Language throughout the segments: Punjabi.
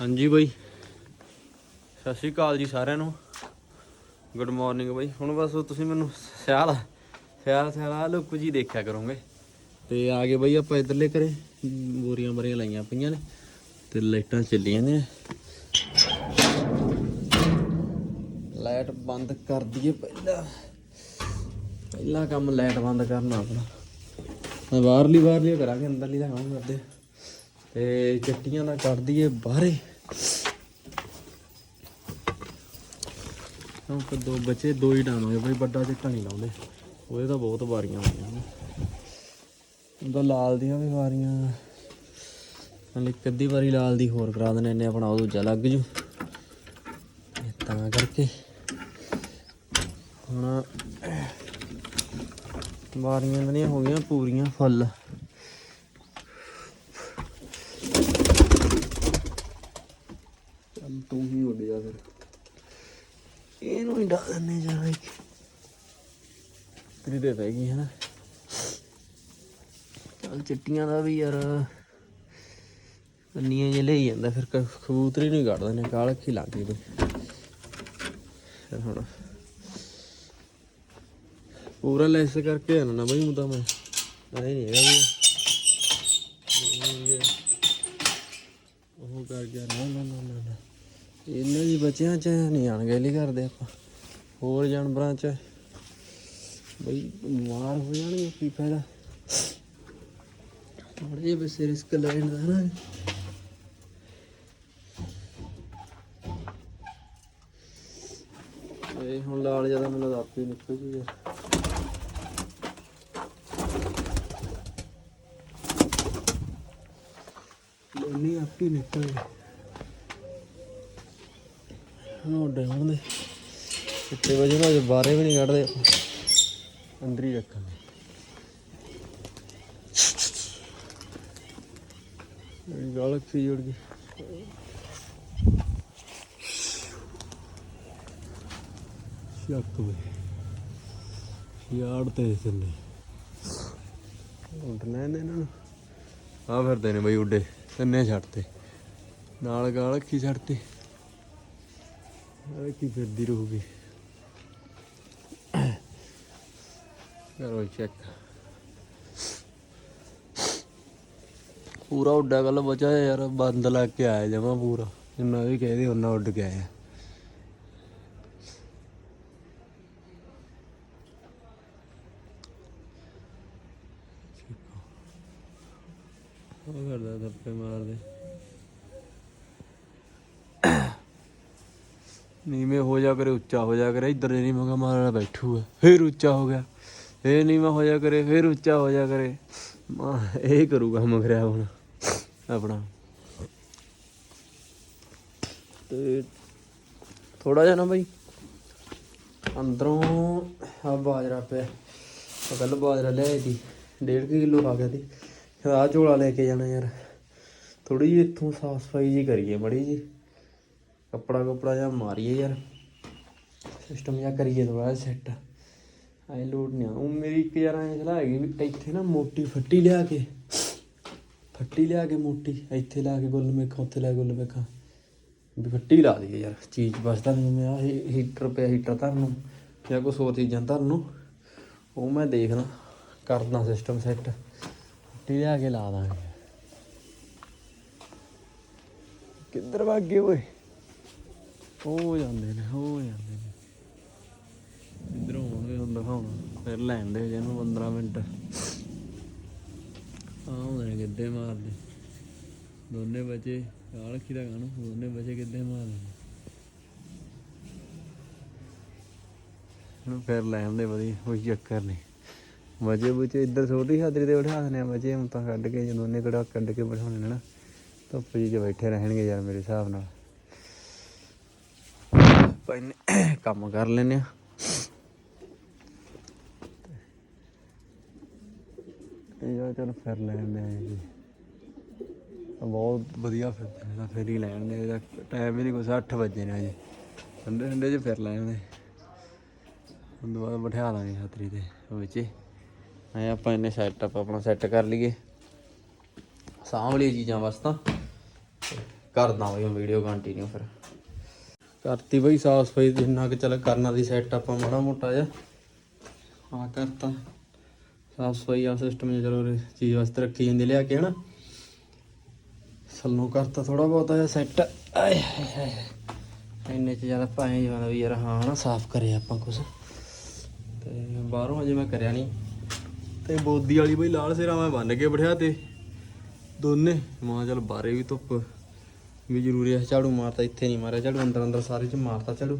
ਹਾਂਜੀ ਬਾਈ। ਸਤਿ ਸ਼੍ਰੀ ਅਕਾਲ ਜੀ ਸਾਰਿਆਂ ਨੂੰ। ਗੁੱਡ ਮਾਰਨਿੰਗ ਬਾਈ। ਹੁਣ ਬਸ ਤੁਸੀਂ ਮੈਨੂੰ ਸਿਆਲ ਸਿਆਲ ਸਿਆਲ ਲੁੱਕ ਜੀ ਦੇਖਿਆ ਕਰੋਗੇ। ਤੇ ਆ ਗਏ ਬਾਈ ਆਪਾਂ ਇਧਰਲੇ ਕਰੇ ਬੋਰੀਆਂ ਬਰੀਆਂ ਲਾਈਆਂ ਪਈਆਂ ਨੇ ਤੇ ਲਾਈਟਾਂ ਚੱਲੀਆਂ ਨੇ। ਲਾਈਟ ਬੰਦ ਕਰ ਦਈਏ ਪਹਿਲਾਂ। ਪਹਿਲਾ ਕੰਮ ਲਾਈਟ ਬੰਦ ਕਰਨਾ ਆਪਣਾ। ਬਾਹਰਲੀ ਬਾਹਰਲੀ ਕਰਾਂਗੇ, ਅੰਦਰਲੀ ਦਾ ਕੰਮ ਕਰਦੇ ਤੇ ਚੱਟੀਆਂ ਦਾ ਕਰ ਦਈਏ ਬਾਹਰੇ। ਹੁਣ ਦੋ ਬੱਚੇ, ਦੋ ਹੀ ਡਾਵਾਂਗੇ ਬਈ, ਵੱਡਾ ਚਿੱਟਾ ਨਹੀਂ ਲਾਉਂਦੇ। ਉਹਦੇ ਤਾਂ ਬਹੁਤ ਵਾਰੀਆਂ ਹੋਈਆਂ ਨੇ। ਉਹਦਾ ਲਾਲ ਦੀਆਂ ਵੀ ਵਾਰੀਆਂ। ਹਲੇ ਇੱਕ ਅੱਧੀ ਵਾਰੀ ਲਾਲ ਦੀ ਹੋਰ ਕਰਾ ਦੇਣੇ ਨੇ, ਆਪਣਾ ਉਹ ਦੂਜਾ ਲੱਗ ਜੂ। ਤਾਂ ਕਰਕੇ। ਹੁਣ ਵਾਰੀਆਂ ਦੀਆਂ ਹੋ ਗਈਆਂ, ਪੂਰੀਆਂ ਫੁੱਲ ਚੱਲ ਤੂੰ ਹੀ ਉੱਡ ਜਾ ਫਿਰ ਇਹਨੂੰ ਹੀ ਡਾ ਦਿੰਨੇ ਜਾ ਬਈ ਤੇਰੀ ਤੇ ਪੈ ਗਈ ਹੈ ਨਾ। ਚਿੱਟੀਆਂ ਦਾ ਵੀ ਯਾਰ, ਕੰਨੀਆਂ ਜੇ ਲਈ ਜਾਂਦਾ, ਫਿਰ ਕਬੂਤਰੀ ਨੂੰ ਹੀ ਕੱਢ ਦਿੰਦੇ ਕਾਲ ਅੱਖੀ ਲੱਗ ਗਈ ਬਈ। ਹੁਣ ਪੂਰਾ ਲੈਸ ਕਰਕੇ ਆਣਾ ਨਾ ਬਈ ਹੁਣ ਤਾਂ ਮੈਂ। ਐ ਨਹੀਂ ਹੈਗਾ ਵੀ। ਉਹ ਕਰ ਗਿਆ, ਨਾ ਨਾ ਨਾ ਨਾ ਇਹਨਾਂ ਦੀ ਬੱਚਿਆਂ ਚ ਨਹੀਂ ਅਣਗਹਿਲੀ ਕਰਦੇ ਆਪਾਂ। ਹੋਰ ਜਾਨਵਰਾਂ ਚ ਬਈ ਬਿਮਾਰ ਹੋ ਜਾਣਗੇ, ਕੀ ਫਾਇਦਾ? ਥੋੜੇ ਜਿਹੇ ਬਸੇ ਰਿਸਕ ਲੈਣ ਦਾ ਨਾ ਇਹ ਹੁਣ ਲਾਲ ਜ਼ਿਆਦਾ ਮੈਨੂੰ ਆਪੇ ਨਿਕਲ ਜੂ ਯਾਰ ਲੋਨੀ ਆਪੇ ਨਿਕਲ ਗਈ ਹਾਂ ਦੇ। ਕਿਤੇ ਵਜੇ ਨਾ ਜੇ ਬਾਹਰੇ ਵੀ ਨਹੀਂ ਕੱਢਦੇ। ਅੰਦਰ ਹੀ ਰੱਖਾਂਗੇ ਮੇਰੀ ਗਾਲ ਖੀ ਜੁੜ ਗਈ। ਸ਼ੱਕ ਵੇ। ਯਾਰ ਤੇ ਇਸਨੇ ਉੱਡਣਾ ਨੇ ਇਹਨਾਂ ਨੂੰ। ਆ ਫਿਰਦੇ ਨੇ ਬਈ ਉੱਡੇ, ਤਿੰਨੇ ਛੱਡਤੇ ਨਾਲ ਗਾਲਕ ਹੀ ਛੱਡਤੇ ਆ ਕੀ ਫਿਰਦੀ ਰਹੂਗੀ। ਕਰੋ ਚੈੱਕ ਪੂਰਾ ਉੱਡਾ ਗੱਲ ਬਚਾ ਯਾਰ ਬੰਦ ਲੱਗ ਕੇ ਆਇਆ ਜਮਾ ਪੂਰਾ। ਜਿੰਨਾ ਵੀ ਕਹਦੇ ਉਹਨਾਂ ਉੱਡ ਕੇ ਆਇਆ। ਉਹ ਕਰਦਾ ਥੱਪੇ ਮਾਰਦੇ। ਨੀਵੇਂ ਹੋ ਜਾ ਕਰੇ ਉੱਚਾ ਹੋ ਜਾ ਕਰੇ ਇੱਧਰ ਨਹੀਂ ਮੰਗਾ ਮਾਰਨਾ ਬੈਠੂਗਾ ਫੇਰ ਉੱਚਾ ਹੋ ਗਿਆ। ਫੇਰ ਨੀਵਾਂ ਹੋ ਜਾ ਕਰੇ ਫੇਰ ਉੱਚਾ ਹੋ ਜਾ ਕਰੇ। ਮਾਂ, ਇਹ ਕਰੂਗਾ ਮਗਰਿਆ ਹੁਣ ਆਪਣਾ। ਤੇ ਥੋੜਾ ਜਿਹਾ ਨਾ ਬਈ, ਅੰਦਰੋਂ ਆ ਬਾਜਰਾ ਪਿਆ। ਉਹ ਕੱਲ ਬਾਜਰਾ ਲਿਆਏ ਸੀ 1.5 ਕਿਲੋ ਆ ਗਿਆ ਸੀ। ਫਿਰ ਆਹ ਝੋਲਾ ਲੈ ਕੇ ਜਾਣਾ ਯਾਰ। ਥੋੜੀ ਜਿਹੀ ਇੱਥੋਂ ਸਾਫ਼ ਸਫ਼ਾਈ ਜੀ ਕਰੀਏ ਬੜੀ ਜੀ ਕੱਪੜਾ ਕੁਪੜਾ ਜਿਹਾ ਮਾਰੀਏ ਯਾਰ। ਸਿਸਟਮ ਜਿਹਾ ਕਰੀਏ ਥੋੜਾ ਸੈੱਟ ਆਏ ਲੋਡ ਨਹੀਂ ਆ। ਉਹ ਮੇਰੀ ਇੱਕ ਯਾਰ ਐਂ ਸਲਾਹ ਹੈਗੀ ਵੀ ਇੱਥੇ ਨਾ ਮੋਟੀ ਫੱਟੀ ਲਿਆ ਕੇ, ਫੱਟੀ ਲਿਆ ਕੇ ਮੋਟੀ, ਇੱਥੇ ਲਾ ਕੇ ਗੁੱਲ ਮੇਖਾਂ ਉੱਥੇ ਲਾ ਕੇ ਗੁੱਲ ਮੇਖਾਂ ਵੀ ਫੱਟੀ ਲਾ ਦਈਏ ਯਾਰ, ਚੀਜ਼ ਬਸਦਾ ਨਹੀਂ ਮੈਂ ਆ ਹੀਟਰ ਪਿਆ ਹੀਟਰ ਧਰਨ ਨੂੰ, ਜਾਂ ਕੁਛ ਹੋਰ ਚੀਜ਼ਾਂ ਧਰਨ ਨੂੰ। ਉਹ ਮੈਂ ਦੇਖਦਾ, ਕਰਦਾ ਸਿਸਟਮ ਸੈੱਟ ਫੱਟੀ ਲਿਆ ਕੇ ਲਾ ਦਾਂਗੇ। ਕਿੱਧਰ ਭੱਗ ਗਏ ਓਏ? ਹੋ ਜਾਂਦੇ ਨੇ ਉਹ ਜਾਂਦੇ ਨੇ ਇਧਰੋਂ ਆਉਣਗੇ ਹੁਣ ਦਿਖਾਉਣਾ ਫਿਰ ਲੈਣ ਦੇ ਜਿਹਨੂੰ 15 ਮਿੰਟ। ਆਉਂਦੇ ਨੇ ਕਿੱਦੇ ਮਾਰਦੇ। ਦੋਨੇ ਬੱਚੇ ਕਾਲ ਦਾ ਗਾਣੂ ਦੋਨੇ ਬਚੇ ਕਿੱਦੇ ਮਾਰਦੇ ਨੇ। ਫਿਰ ਲੈ ਆਉਂਦੇ ਵਧੀਆ, ਕੋਈ ਚੱਕਰ ਨਹੀਂ। ਬੱਚੇ ਬੁੱਚੇ ਇੱਧਰ ਛੋਟੀ ਹਾਦਰੀ ਤੇ ਬਿਠਾ ਦਿੰਦੇ ਆ। ਬੱਚੇ ਹੁਣ ਤਾਂ ਕੱਢ ਕੇ ਜਦੋਂ ਉਹਨੇ ਕਿਹੜਾ ਕੱਢ ਕੇ ਬਿਠਾਉਣੇ ਨੇ ਨਾ, ਧੁੱਪ ਜੀ 'ਚ ਬੈਠੇ ਰਹਿਣਗੇ ਯਾਰ ਮੇਰੇ ਹਿਸਾਬ ਨਾਲ। ਪਹਿਲੇ ਕੰਮ ਕਰ ਲੈਨੇ ਆ। ਇਹ ਯਾਰ ਚਲ ਫਿਰ ਲੈਣ ਆ ਜੀ। ਬਹੁਤ ਵਧੀਆ ਫਿਰਦੇ ਨੇ ਫਿਰ ਹੀ ਲੈਣ ਦੇ ਇਹਦਾ ਟਾਈਮ ਹੀ ਨਹੀਂ ਕੁਛ 8 ਵਜੇ ਨੇ ਜੀ ਠੰਡੇ ਠੰਡੇ 'ਚ ਫਿਰ ਲੈਣ ਦੇ। ਹੁਣ ਦੁਬਾਰਾ ਬਿਠਾ ਦਾਂਗੇ ਛਤਰੀ ਤੇ ਵਿੱਚ ਐ ਆਪਾਂ ਇਹਨੇ ਸੈਟਅਪ ਆਪਣਾ ਸੈੱਟ ਕਰ ਲਈਏ। ਸਾਂਭ ਲਈ ਚੀਜ਼ਾਂ ਬਸ ਤਾਂ। ਕਰਦਾ ਬਈ ਵੀਡੀਓ ਕੰਟੀਨਿਊ ਫਿਰ। ਕਰਤੀ ਬਈ ਸਾਫ਼ ਸਫ਼ਾਈ, ਜਿੰਨਾ ਕਿ ਚੱਲ ਕਰਨਾ ਦੀ ਸੈੱਟ ਆਪਾਂ ਮਾੜਾ ਮੋਟਾ ਜਿਹਾ। ਹਾਂ ਕਰਤਾ। ਸਾਫ਼ ਸਫ਼ਾਈ ਵਾਲਾ ਸਿਸਟਮ ਜਿਹਾ ਚਲੋ ਉਰੇ ਚੀਜ਼ ਵਾਸਤੇ ਰੱਖੀ ਜਾਂਦੀ ਲਿਆ ਕੇ ਹਨਾ। ਸਲਨੋਂ ਕਰਤਾ ਥੋੜਾ ਬਹੁਤ ਆ ਸੈੱਟ ਆਏ ਹਾਏ ਹਾਏ ਇੰਨੇ ਚ ਜ਼ਿਆਦਾ ਭਾਵੇਂ ਜਿਵੇਂ ਵੀ ਯਾਰ, ਹਾਂ ਨਾ ਸਾਫ਼ ਕਰੇ ਆਪਾਂ ਕੁਝ ਤੇ ਬਾਹਰੋਂ ਅਜੇ ਮੈਂ ਕਰਿਆ ਨਹੀਂ। ਤੇ ਬੋਦੀ ਵਾਲੀ ਬਈ ਲਾਲ ਸਿਰਾ ਮੈਂ ਬੰਨ ਕੇ ਬਿਠਿਆ ਤੇ ਦੋਨੇ। ਮਾਂ ਚੱਲ ਬਾਰੇ ਵੀ ਧੁੱਪ ਵੀ ਜ਼ਰੂਰੀ ਹੈ ਝਾੜੂ ਮਾਰਤਾ ਇੱਥੇ ਨਹੀਂ ਮਾਰਿਆ। ਝਾੜੂ ਅੰਦਰ ਅੰਦਰ ਸਾਰੇ ਚ ਮਾਰਤਾ ਝਾੜੂ।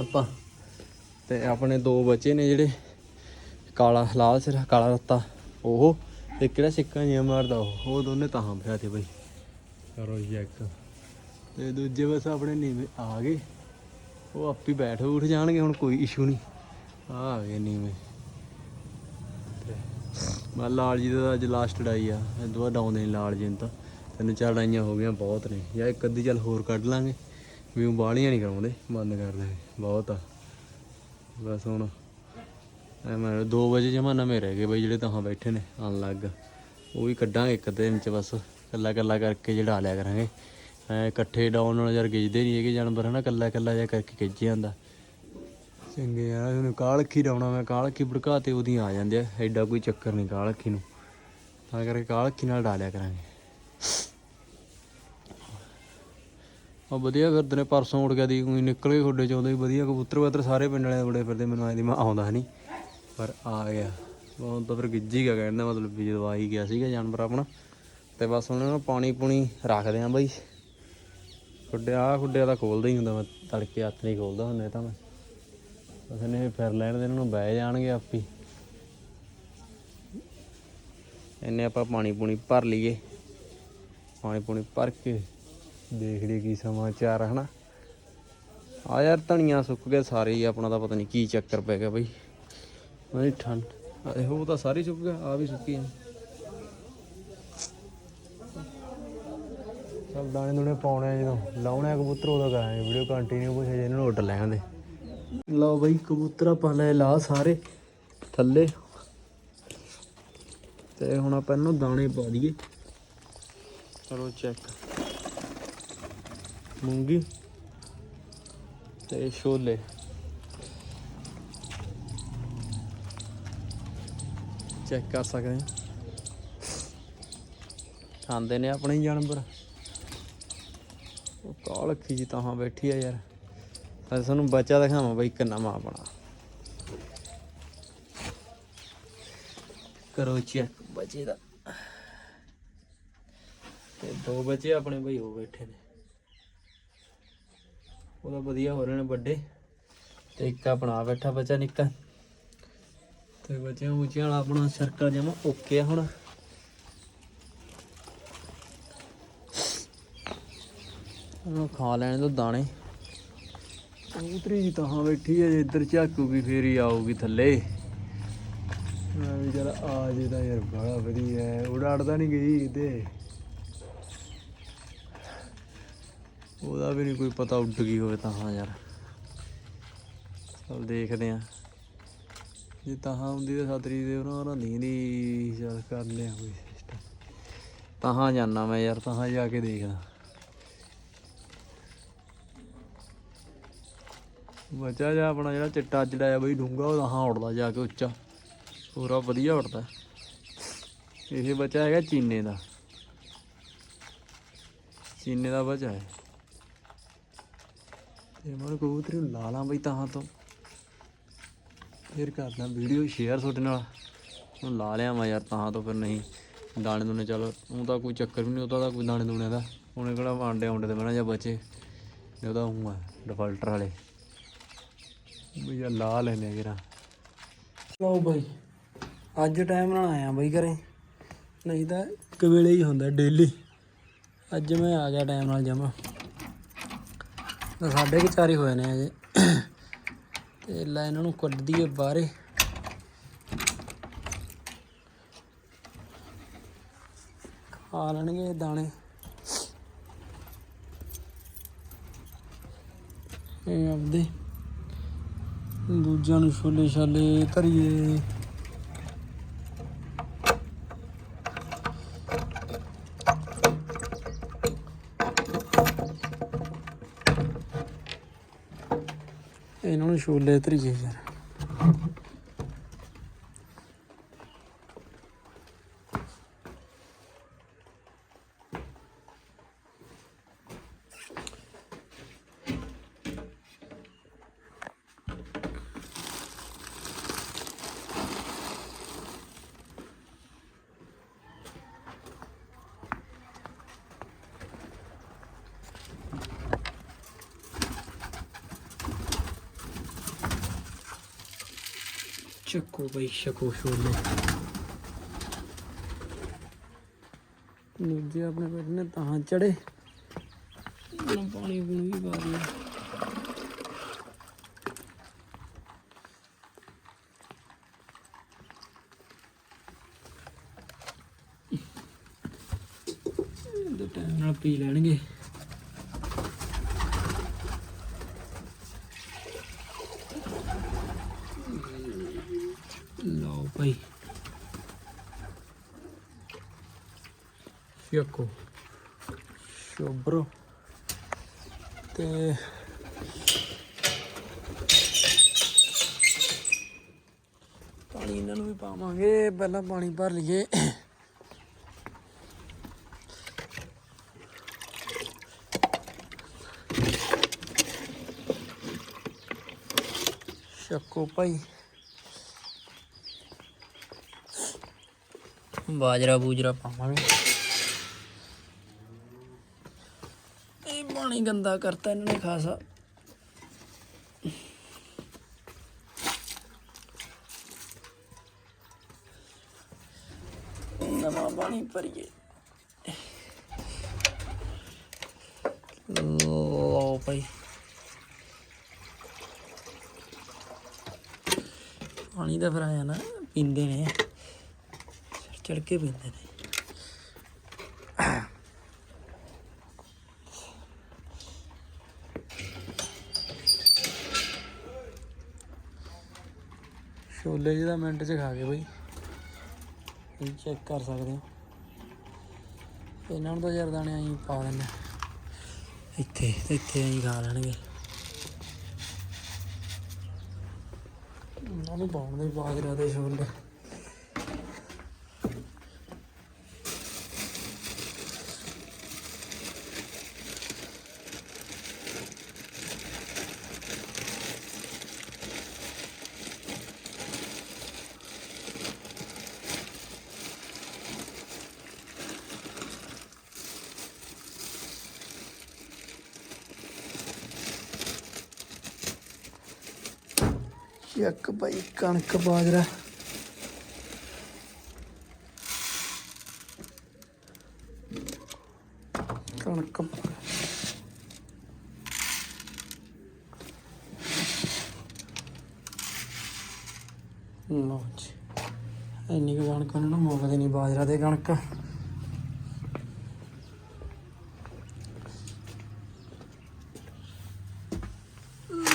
ਆਪਾਂ ਤੇ ਆਪਣੇ ਦੋ ਬੱਚੇ ਨੇ ਜਿਹੜੇ। ਕਾਲਾ ਲਾਲ ਸਿਰਾ ਕਾਲਾ ਰੱਤਾ। ਉਹ ਤੇ ਕਿਹੜਾ ਸਿੱਕਾ ਜਿਹਾ ਮਾਰਦਾ ਉਹ? ਉਹ ਦੋਨੇ ਤਾਂ ਬਿਠਾ ਤੇ ਬਈ। ਕਰੋ ਚੈੱਕ ਤੇ ਦੂਜੇ ਬਸ ਆਪਣੇ ਨੀਵੇਂ ਆ ਗਏ। ਉਹ ਆਪੀ ਬੈਠ ਉੱਠ ਜਾਣਗੇ ਹੁਣ ਕੋਈ ਇਸ਼ੂ ਨਹੀਂ। ਆ ਆ ਗਏ ਨੀਵੇਂ। ਮੈਂ ਲਾਲ ਜੀ ਦਾ ਅੱਜ ਲਾਸਟ ਡਾਈ ਆ। ਇਹ ਦੁਆ ਡਾਉਂਦੇ ਨੇ ਲਾਲ ਜੀ ਨੂੰ ਤਾਂ। ਤਿੰਨ ਚਾਰ ਡਾਈਆਂ ਹੋ ਗਈਆਂ ਬਹੁਤ ਨੇ। ਜਾਂ ਇੱਕ ਅੱਧੀ ਚੱਲ ਹੋਰ ਕੱਢ ਲਾਂਗੇ। ਵੀ ਉਹ ਬਾਹਲੀਆਂ ਨਹੀਂ ਕਰਾਉਂਦੇ। ਬੰਦ ਕਰ ਦੇ ਬਹੁਤ ਆ। ਬਸ ਹੁਣ ਮੈਂ 2 ਵਜੇ ਜਮਾ ਨਵੇਂ ਰਹਿ ਗਏ ਬਈ, ਜਿਹੜੇ ਤਾਂ ਬੈਠੇ ਨੇ ਆਣ ਲੱਗ। ਉਹ ਵੀ ਕੱਢਾਂਗੇ ਇੱਕ ਦਿਨ ਚ ਬਸ ਕੱਲਾ ਕੱਲਾ ਕਰਕੇ ਜਿਹੜਾ ਲਿਆ ਕਰਾਂਗੇ। ਐ ਇਕੱਠੇ ਡਾਊਨ ਨਾਲ ਯਾਰ ਗਿਜਦੇ ਨਹੀਂ ਹੈਗੇ ਜਾਨਵਰ, ਹਨਾ? ਕੱਲਾ ਕੱਲਾ ਜਿਹਾ ਕਰਕੇ ਗਿੱਜ ਜਾਂਦਾ। ਚੰਗੇ ਯਾਰ ਉਹਨੂੰ ਕਾਲਖੀ ਡਾਉਣਾ, ਮੈਂ ਕਾਲਖੀ ਭੜਕਾ ਤੇ ਉਹਦੀ ਆ ਜਾਂਦੇ ਆ। ਐਡਾ ਕੋਈ ਚੱਕਰ ਨਹੀਂ ਕਾਲਖੀ ਨੂੰ। ਤਾਂ ਕਰਕੇ ਕਾਲਖੀ ਨਾਲ ਡਾਲਿਆ ਕਰਾਂਗੇ। ਆ ਵਧੀਆ ਫਿਰਦੇ ਨੇ, ਪਰਸੋਂ ਉੱਡ ਗਿਆ ਦੀ ਨਿਕਲ ਕੇ ਖੁੱਡੇ ਚੋਂ ਵੀ ਵਧੀਆ ਕਬੂਤਰ ਵਾਤਰ ਸਾਰੇ ਪਿੰਡ ਵਾਲੇ ਬੜੇ ਫਿਰਦੇ, ਮੈਨੂੰ ਆਏ ਦੀ ਮੈਂ ਆਉਂਦਾ ਨਹੀਂ ਪਰ ਆ ਗਿਆ। ਉਹ ਤਾਂ ਫਿਰ ਗਿੱਜੀ ਗਿਆ ਕਹਿਣ ਦਾ ਮਤਲਬ ਵੀ ਜਦੋਂ ਆ ਹੀ ਗਿਆ ਸੀਗਾ ਜਾਨਵਰ ਆਪਣਾ। ਤੇ ਬਸ ਹੁਣ ਇਹਨੂੰ ਪਾਣੀ ਪੂਣੀ ਰੱਖਦੇ ਆਂ ਬਾਈ। ਖੁੱਡੇ ਆ ਖੁੱਡੇ ਤਾਂ ਖੋਲਦਾ ਹੀ ਹੁੰਦਾ ਮੈਂ, ਤੜਕੇ ਹੱਥ ਨਹੀਂ ਖੋਲਦਾ ਹੁੰਦਾ ਤਾਂ ਮੈਂ। ਬਸ ਇਹਨੇ ਫਿਰ ਲੈਣ ਦੇ ਇਹਨਾਂ ਨੂੰ ਬਹਿ ਜਾਣਗੇ ਆਪੀ। ਇਹਨੇ ਆਪਾਂ ਪਾਣੀ ਪੂਣੀ ਭਰ ਲਈਏ। ਪਾਣੀ ਪੂਣੀ ਭਰ ਕੇ ਦੇਖ ਲਈਏ ਕੀ ਸਮਾਚਾਰ ਹੈ ਹਨਾ। ਆ ਯਾਰ ਧਨੀਆ ਸੁੱਕ ਗਿਆ ਸਾਰੇ ਹੀ, ਆਪਣਾ ਤਾਂ ਪਤਾ ਨਹੀਂ ਕੀ ਚੱਕਰ ਪੈ ਗਿਆ ਬਈ। ਬੜੀ ਠੰਡ। ਇਹੋ ਉਹ ਤਾਂ ਸਾਰੇ ਸੁੱਕ ਗਿਆ ਆ ਵੀ ਸੁੱਕੀ ਆ। ਸਭ ਦਾਣੇ ਦੁਣੇ ਪਾਉਣੇ ਆ ਜਦੋਂ ਲਾਉਣੇ ਆ ਕਬੂਤਰ ਉਦੋਂ ਕਰਾਂਗੇ। ਵੀਡੀਓ ਕੰਟੀਨਿਊ ਕੁਛ ਹਜੇ ਇਹਨਾਂ ਨੂੰ ਉੱਡ ਲੈਣ ਦੇ। ਲਓ ਬਈ ਕਬੂਤਰ ਆਪਾਂ ਲੈ ਲਾ ਸਾਰੇ ਥੱਲੇ। ਤੇ ਹੁਣ ਆਪਾਂ ਇਹਨੂੰ ਦਾਣੇ ਪਾ ਦਈਏ। ਕਰੋ ਚੈੱਕ ਮੂੰਗੀ ਤੇ ਛੋਲੇ। ਚੈੱਕ ਕਰ ਸਕਦੇ ਹਾਂ। ਖਾਂਦੇ ਨੇ ਆਪਣੇ ਹੀ ਜਾਨਵਰ। ਉਹ ਕਾਲ ਖੀ ਤਾਂ ਹਾਂ ਬੈਠੀ ਆ ਯਾਰ। ਅੱਜ ਤੁਹਾਨੂੰ ਬੱਚਾ ਦਿਖਾਵਾਂ ਬਈ ਕਿੰਨਾ ਮਾਂ ਆਪਣਾ। ਕਰੋ ਚੈੱਕ ਬੱਚੇ ਦਾ। ਤੇ ਦੋ ਬੱਚੇ ਆਪਣੇ ਬਈ ਹੋ ਬੈਠੇ ਨੇ। ਉਹਦਾ ਵਧੀਆ ਹੋ ਰਹੇ ਨੇ ਵੱਡੇ। ਤੇ ਇੱਕ ਆਪਣਾ ਆਹ ਬੈਠਾ ਬੱਚਾ ਨਿੱਕਾ। ਤੇ ਬੱਚਿਆਂ ਮੁੱਚਿਆਂ ਵਾਲਾ ਆਪਣਾ ਸਰਕਲ ਜਮਾ ਓਕੇ ਆ ਹੁਣ। ਉਹਨੂੰ ਖਾ ਲੈਣ ਦੋ ਦਾਣੇ। ਕਬੂਤਰੀ ਜੀ ਤਾਂ ਬੈਠੀ ਹੈ ਜੇ ਇੱਧਰ ਝਾਕੂਗੀ ਫੇਰ ਹੀ ਆਊਗੀ ਥੱਲੇ। ਮੈਂ ਵੀ ਚਲ ਆ ਜੇ ਤਾਂ ਯਾਰ ਬੜਾ ਵਧੀਆ ਹੈ, ਉਡਾੜਦਾ ਨਹੀਂ ਗਈ ਕਿਤੇ ਉਹਦਾ ਵੀ ਨਹੀਂ ਕੋਈ ਪਤਾ ਉੱਡ ਗਈ ਹੋਵੇ ਤਾਂ ਹਾਂ ਯਾਰ। ਚਲ ਦੇਖਦੇ ਆ ਜੇ ਤਾਂ ਹਾਂ ਹੁੰਦੀ ਤਾਂ ਸਾਤਰੀ ਦੇ ਉਹਨਾਂ ਨਾਲ ਨੀਂਦੀ ਚੱਲ ਕਰ ਲਿਆ ਕੋਈ ਸਿਸਟਮ ਤਾਹਾਂ ਜਾਣਾ ਮੈਂ ਯਾਰ, ਤਾਂ ਜਾ ਕੇ ਦੇਖਦਾ। ਬੱਚਾ ਜਾ ਆਪਣਾ ਜਿਹੜਾ ਚਿੱਟਾ ਜਿਹੜਾ ਆ ਬਈ ਡੂੰਗਾ ਉਹ ਤਾਂ ਉੜਦਾ ਜਾ ਕੇ ਉੱਚਾ। ਪੂਰਾ ਵਧੀਆ ਉੜਦਾ ਇਹ ਬੱਚਾ ਹੈਗਾ ਚੀਨੇ ਦਾ। ਚੀਨੇ ਦਾ ਬਚਾ ਹੈ। ਤੇ ਮਨ ਕਬੂਤਰੀ ਨੂੰ ਲਾ ਲਾਂ ਬਈ ਤਾਹਾਂ ਤੋਂ। ਫਿਰ ਕਰਦਾ ਵੀਡੀਓ ਸ਼ੇਅਰ ਤੁਹਾਡੇ ਨਾਲ। ਹੁਣ ਲਾ ਲਿਆ ਮੈਂ ਯਾਰ, ਤਾਂ ਤੋਂ ਫਿਰ ਨਹੀਂ। ਦਾਣੇ ਦੂਣੇ ਚੱਲ, ਉਹ ਤਾਂ ਕੋਈ ਚੱਕਰ ਵੀ ਨਹੀਂ ਉਹਦਾ ਤਾਂ ਕੋਈ ਦਾਣੇ ਦੂਣੇ ਦਾ। ਉਹਨੇ ਕਿਹੜਾ ਆਂਡੇ ਆਉਂਡੇ ਤੇ ਬਣਾ ਜਾਂ ਬੱਚੇ। ਉਹਦਾ ਹੂੰ ਆ ਡਿਫਾਲਟਰ ਵਾਲੇ। ਵੀ ਯਾਰ ਲਾ ਲੈਨੇ ਕਿਰਾ ਲਓ ਬਾਈ, ਅੱਜ ਟਾਈਮ ਨਾਲ ਆਇਆ ਬਾਈ ਘਰੇ। ਨਹੀਂ ਤਾਂ ਇੱਕ ਵੇਲੇ ਹੀ ਹੁੰਦਾ ਡੇਲੀ ਅੱਜ ਮੈਂ ਆ ਗਿਆ ਟਾਈਮ ਨਾਲ ਜਮਾ। ਸਾਡੇ ਕਿ ਚਾਰੇ ਹੋਏ ਨੇ ਅਜੇ ਤੇ ਲੈ ਇਹਨਾਂ ਨੂੰ ਕੱਢ ਦਈਏ ਬਾਹਰੇ। ਖਾ ਲੈਣਗੇ ਦਾਣੇ। ਇਹ ਆਪਦੇ ਦੂਜਿਆਂ ਨੂੰ ਛੋਲੇ ਛਾਲੇ ਧਰੀਏ। ਇਹਨਾਂ ਨੂੰ ਛੋਲੇ ਚੱਕੋ ਬਈ ਛਕੋ ਛੋਲੇ ਦੂਜੇ ਆਪਣੇ ਬੇਟੇ ਨੇ ਤਾਂ ਚੜੇ ਪਾਣੀ ਪੂਣੀ ਵੀ ਪਾ ਦਿਆ ਇਹਦੇ ਟਾਈਮ ਨਾਲ ਪੀ ਲੈਣਗੇ ਲਓ ਭਾਈ ਯਕੋ ਸ਼ੋਬਰੋ ਤੇ ਪਾਣੀ ਇਹਨਾਂ ਨੂੰ ਵੀ ਪਾਵਾਂਗੇ, ਪਹਿਲਾਂ ਪਾਣੀ ਭਰ ਲਈਏ। ਚੱਕੋ ਭਾਈ। ਬਾਜਰਾ ਬੂਜਰਾ ਪਾਵਾਂਗੇ ਇਹ ਪਾਣੀ ਗੰਦਾ ਕਰਤਾ ਇਹਨਾਂ ਨੇ ਖਾਸਾ। ਨਵਾਂ ਪਾਣੀ ਭਰੀਏ। ਲਓ ਭਾਈ। ਪਾਣੀ ਦਾ ਫਿਰ ਆਇਆ ਨਾ, ਪੀਂਦੇ ਨੇ। ਚੜ ਕੇ ਪੀਂਦੇ ਨੇ। ਛੋਲੇ ਜਿਹਦਾ ਮਿੰਟ ਚ ਖਾ ਗਏ ਬਈ। ਇਹ ਚੈੱਕ ਕਰ ਸਕਦੇ ਹੋ। ਇਹਨਾਂ ਨੂੰ ਤਾਂ ਯਾਰ ਦਾਣੇ ਆਈ ਪਾ ਦਿੰਦੇ ਇੱਥੇ ਤੇ ਇੱਥੇ ਆਈ ਖਾ ਲੈਣਗੇ। ਉਹਨਾਂ ਨੂੰ ਪਾਉਣ ਦੇ ਬਾਜਰਾ ਦੇ ਛੋਲੇ। ਚੱਕ ਭਾਈ ਕਣਕ ਬਾਜਰਾ। ਕਣਕ ਲੋ ਜੀ, ਇੰਨੀ ਕੁ ਕਣਕ ਨੂੰ ਮੁੱਕਦੀ ਨਹੀਂ ਬਾਜਰਾ ਤੇ ਕਣਕ।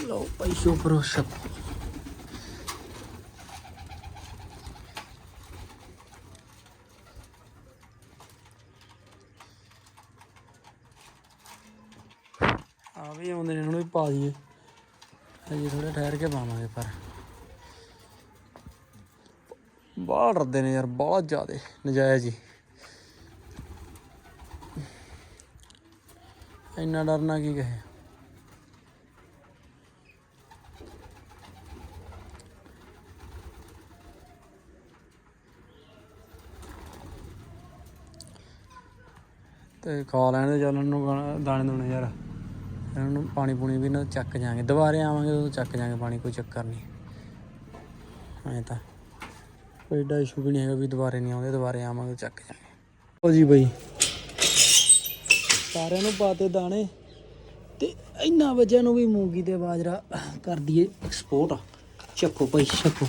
ਲੋ ਭਾਈ ਸ਼ੁਪਰੋ ਸ਼ਪ ਆ ਵੀ ਆਉਂਦੇ ਨੇ ਇਹਨਾਂ ਨੂੰ ਵੀ ਪਾ ਦਈਏ। ਅਜੇ ਥੋੜੇ ਠਹਿਰ ਕੇ ਪਾਵਾਂਗੇ, ਪਰ ਬਾਹਰ ਡਰਦੇ ਨੇ ਯਾਰ ਬਹੁਤ ਜ਼ਿਆਦੇ ਨਜਾਇਜ਼ ਹੀ। ਇੰਨਾ ਡਰਨਾ ਕੀ ਕਹੇ। ਤੇ ਖਾ ਲੈਣ ਦੇ ਚੱਲਣ ਨੂੰ ਦਾਣੇ ਦੂਣੇ ਯਾਰ। ਇਹਨਾਂ ਨੂੰ ਪਾਣੀ ਪੂਣੀ ਵੀ ਨਾ ਚੱਕ ਜਾਾਂਗੇ ਦੁਬਾਰੇ ਆਵਾਂਗੇ ਉਦੋਂ ਚੱਕ ਜਾਾਂਗੇ ਪਾਣੀ ਕੋਈ ਚੱਕਰ ਨਹੀਂ। ਐਂ ਤਾਂ। ਕੋਈ ਏਡਾ ਇਸ਼ੂ ਵੀ ਨਹੀਂ ਹੈਗਾ ਵੀ ਦੁਬਾਰੇ ਨਹੀਂ ਆਉਂਦੇ, ਦੁਬਾਰੇ ਆਵਾਂਗੇ ਚੱਕ ਜਾਾਂਗੇ ਉਹ ਜੀ ਬਈ। ਸਾਰਿਆਂ ਨੂੰ ਪਾਤੇ ਦਾਣੇ ਤੇ ਇੰਨਾ ਵਜ੍ਹਾ ਨੂੰ ਵੀ ਮੂੰਗੀ ਤੇ ਬਾਜਰਾ ਕਰ ਦਈਏ ਐਕਸਪੋਰਟ ਚੱਕੋ ਭਾਈ, ਚੱਕੋ।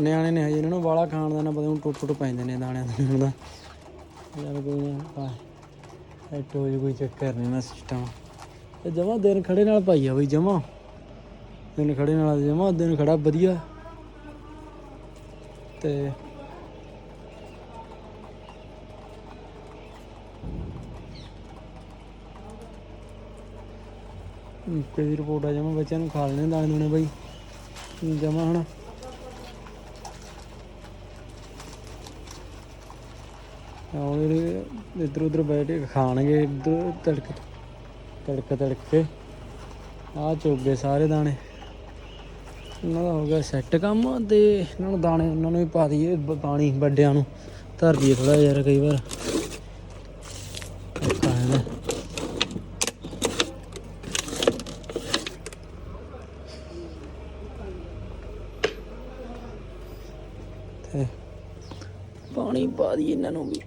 ਨਿਆਣੇ ਨੇ ਹਜੇ ਇਹਨਾਂ ਨੂੰ ਵਾਲਾ ਖਾਣ ਦਾ ਨਾ ਪਤਾ, ਹੁਣ ਟੁੱਟ ਟੁੱਟ ਪੈਂਦੇ ਨੇ ਦਾਣਿਆਂ ਦੇ ਦਾ। ਯਾਰ ਕੋਈ ਨਾ ਐਟੋ ਜੀ ਕੋਈ ਚੱਕਰ ਨਹੀਂ ਨਾ ਸਿਸਟਮ। ਇਹ ਜਮਾ ਦਿਨ ਖੜੇ ਨਾਲ ਪਾਈ ਆ ਬਈ, ਜਮਾ। ਦਿਨ ਖੜੇ ਨਾਲ, ਜਮਾ ਦਿਨ ਖੜਾ, ਵਧੀਆ। ਤੇ ਓਕੇ ਰਿਪੋਰਟ ਆ, ਜਮਾ ਬੱਚਿਆਂ ਨੂੰ ਖਾ ਲੈਣੇ ਦਾਣੇ ਦੂਣੇ ਬਾਈ। ਜਮਾ ਹਨਾ। ਉਹ ਜਿਹੜੇ ਇੱਧਰ ਉੱਧਰ ਬੈਠ ਕੇ ਖਾਣਗੇ, ਇੱਧਰ ਤੜਕ ਤੜਕ ਤੜਕ ਕੇ। ਆ ਚੋਗੇ ਸਾਰੇ ਦਾਣੇ। ਇਹਨਾਂ ਦਾ ਹੋ ਗਿਆ ਸੈੱਟ ਕੰਮ ਤੇ ਇਹਨਾਂ ਨੂੰ ਦਾਣੇ, ਉਹਨਾਂ ਨੂੰ ਵੀ ਪਾ ਦਈਏ ਪਾਣੀ ਵੱਡਿਆਂ ਨੂੰ। ਧਰ ਦਈਏ ਥੋੜਾ ਯਾਰ ਕਈ ਵਾਰ। ਪਾਣੀ ਪਾ ਦਈਏ ਇਹਨਾਂ ਨੂੰ ਵੀ।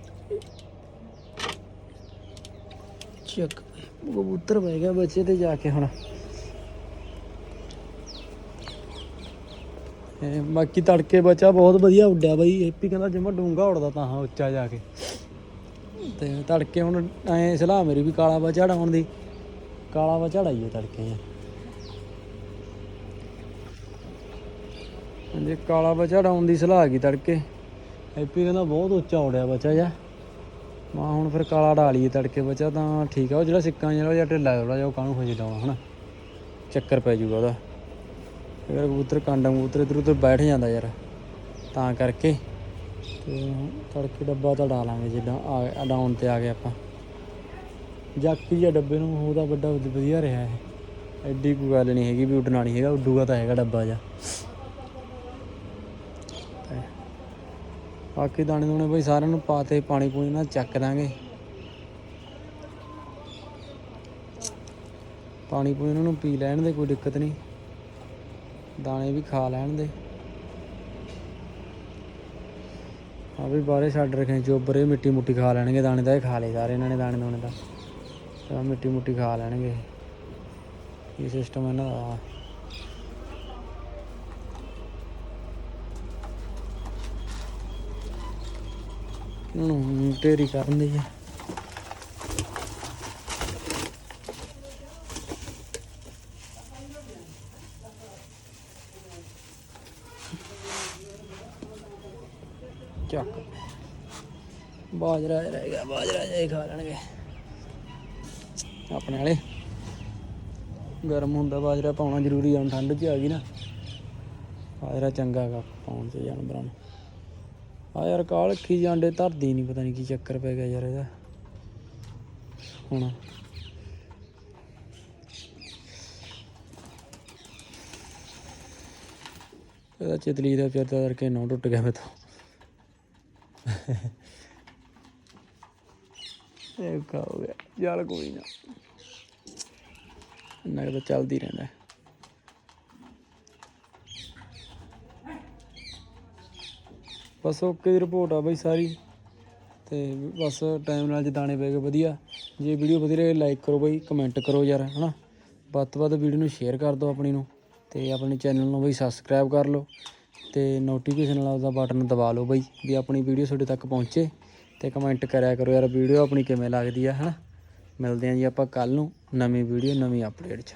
ਚੱਕ ਕਬੂਤਰ ਪੈ ਗਿਆ ਬੱਚੇ ਤੇ ਜਾ ਕੇ ਹੁਣ। ਬਾਕੀ ਤੜਕੇ ਬੱਚਾ ਬਹੁਤ ਵਧੀਆ ਉੱਡਿਆ ਬਈ ਹੈਪੀ ਕਹਿੰਦਾ ਜਿਵੇਂ ਡੂੰਗਾ ਉੜਦਾ ਤਾਂ ਹਾਂ ਉੱਚਾ ਜਾ ਕੇ। ਤੇ ਤੜਕੇ ਹੁਣ ਐ ਸਲਾਹ ਮੇਰੀ ਵੀ ਕਾਲਾ ਬੱਚਾ ਡਾਉਣ ਦੀ। ਕਾਲਾ ਬੱਚਾ ਡਾਈਏ ਤੜਕੇ ਜੇ ਕਾਲਾ ਬੱਚਾ ਡਾਉਣ ਦੀ ਸਲਾਹ ਆ ਗਈ ਤੜਕੇ ਹੈਪੀ ਕਹਿੰਦਾ ਬਹੁਤ ਉੱਚਾ ਉੱਡਿਆ ਬੱਚਾ ਜਾ ਮਾ ਹੁਣ ਫਿਰ ਕਾਲਾ ਡਾ ਲਈਏ ਤੜਕੇ ਬੱਚਾ ਤਾਂ ਠੀਕ ਆ, ਉਹ ਜਿਹੜਾ ਸਿੱਕਾ ਜਿਹੜਾ ਜਾਂ ਢਿੱਲਾ ਥੋੜਾ ਜਿਹਾ ਉਹ ਕਾਹਨੂੰ ਖੋਜ ਡਾਉਣਾ ਹਨਾ? ਚੱਕਰ ਪੈ ਜਾਊਗਾ ਉਹਦਾ। ਅਗਰ ਕਬੂਤਰ ਕਾਂਡਾ ਕਬੂਤਰ ਇੱਧਰ ਉੱਧਰ ਬੈਠ ਜਾਂਦਾ ਯਾਰ, ਤਾਂ ਕਰਕੇ। ਤੇ ਤੜਕੇ ਡੱਬਾ ਤਾਂ ਡਾ ਲਾਂਗੇ ਜਿੱਦਾਂ ਆ ਡਾਊਨ ਤੇ ਆ ਗਏ ਆਪਾਂ। ਜਾਕੀ ਜਿਹਾ ਡੱਬੇ ਨੂੰ ਉਹਦਾ ਵੱਡਾ ਵਧੀਆ ਰਿਹਾ ਹੈ ਐਡੀ ਕੋਈ ਗੱਲ ਨਹੀਂ ਹੈਗੀ, ਵੀ ਉੱਡਣਾ ਨਹੀਂ ਹੈਗਾ, ਉੱਡੂਗਾ ਤਾਂ ਹੈਗਾ ਡੱਬਾ ਜਾ ਬਾਕੀ ਦਾਣੇ ਦੂਣੇ ਬਈ ਸਾਰਿਆਂ ਨੂੰ ਪਾਤੇ ਪਾਣੀ ਪੂਣੀ ਨਾਲ ਚੱਕ ਦਾਂਗੇ। ਪਾਣੀ ਪੂਣੀ ਇਹਨਾਂ ਨੂੰ ਪੀ ਲੈਣ ਦੇ, ਕੋਈ ਦਿੱਕਤ ਨਹੀਂ। ਦਾਣੇ ਵੀ ਖਾ ਲੈਣ ਦੇ। ਆ ਵੀ ਬਾਰੇ ਛੱਡ ਰੱਖੇ ਚੋਬਰੇ ਮਿੱਟੀ ਮੁੱਟੀ ਖਾ ਲੈਣਗੇ, ਦਾਣੇ ਦਾ ਇਹ ਖਾ ਲਏ ਸਾਰੇ ਇਹਨਾਂ ਨੇ, ਦਾਣੇ ਦੋਣੇ ਦਾ ਤਾਂ ਮਿੱਟੀ ਮੁੱਟੀ ਖਾ ਲੈਣਗੇ। ਇਹ ਸਿਸਟਮ ਇਹਨਾਂ ਦਾ ਇਹਨਾਂ ਨੂੰ ਢੇਰੀ ਕਰਨ ਦੀ ਹੈ ਚੱਕ। ਬਾਜਰਾ ਰਹਿ ਗਿਆ ਬਾਜਰਾ ਜਿਹਾ ਖਾ ਲੈਣਗੇ। ਆਪਣੇ ਵਾਲੇ। ਗਰਮ ਹੁੰਦਾ ਬਾਜਰਾ ਪਾਉਣਾ ਜ਼ਰੂਰੀ ਆ, ਹੁਣ ਠੰਡ 'ਚ ਆ ਗਈ ਨਾ। ਬਾਜਰਾ ਚੰਗਾ ਹੈਗਾ, ਪਾਉਣ 'ਚ ਜਾਨਵਰਾਂ ਨੂੰ। ਆ ਯਾਰ ਕਾਲ ਕੀ ਜਾਂਡੇ ਧਰਦੀ ਨਹੀਂ ਪਤਾ ਨਹੀਂ ਕੀ ਚੱਕਰ ਪੈ ਗਿਆ ਯਾਰ ਇਹਦਾ। ਹੁਣ ਇਹਦਾ ਚਿਤਲੀ ਦਾ ਪਿਆਰ ਦਾ ਕਰਕੇ ਨੌ ਟੁੱਟ ਗਿਆ ਮੇਥੋਂ ਇਹ ਕਾ ਹੋ ਗਿਆ। ਚੱਲ ਕੋਈ ਨਾ। ਇੰਨਾ ਕੁ ਤਾਂ ਚੱਲਦੀ ਰਹਿੰਦਾ। ਬਸ ਓਕੇ ਦੀ ਰਿਪੋਰਟ ਆ ਬਈ ਸਾਰੀ। ਤੇ ਬਸ ਟਾਈਮ ਨਾਲ ਜੇ ਦਾਣੇ ਪੈ ਗਏ, ਵਧੀਆ। ਜੇ ਵੀਡੀਓ ਵਧੀਆ ਲੱਗੇ ਲਾਈਕ ਕਰੋ ਬਈ ਕਮੈਂਟ ਕਰੋ ਯਾਰ, ਹਨਾ? ਵੱਧ ਤੋਂ ਵੱਧ ਵੀਡੀਓ ਨੂੰ ਸ਼ੇਅਰ ਕਰ ਦਿਓ ਆਪਣੀ ਨੂੰ। ਤੇ ਆਪਣੇ ਚੈਨਲ ਨੂੰ ਬਈ ਸਬਸਕ੍ਰਾਈਬ ਕਰ ਲਓ। ਤੇ ਨੋਟੀਫਿਕੇਸ਼ਨ ਵਾਲਾ ਉਹਦਾ ਬਟਨ ਦਬਾ ਲਓ ਬਈ, ਵੀ ਆਪਣੀ ਵੀਡੀਓ ਤੁਹਾਡੇ ਤੱਕ ਪਹੁੰਚੇ। ਤੇ ਕਮੈਂਟ ਕਰਿਆ ਕਰੋ ਯਾਰ ਵੀਡੀਓ ਆਪਣੀ ਕਿਵੇਂ ਲੱਗਦੀ ਆ, ਹਨਾ? ਮਿਲਦੇ ਆਂ ਜੀ ਆਪਾਂ ਕੱਲ ਨੂੰ ਨਵੀਂ ਵੀਡੀਓ ਨਵੀਂ ਅਪਡੇਟ 'ਚ।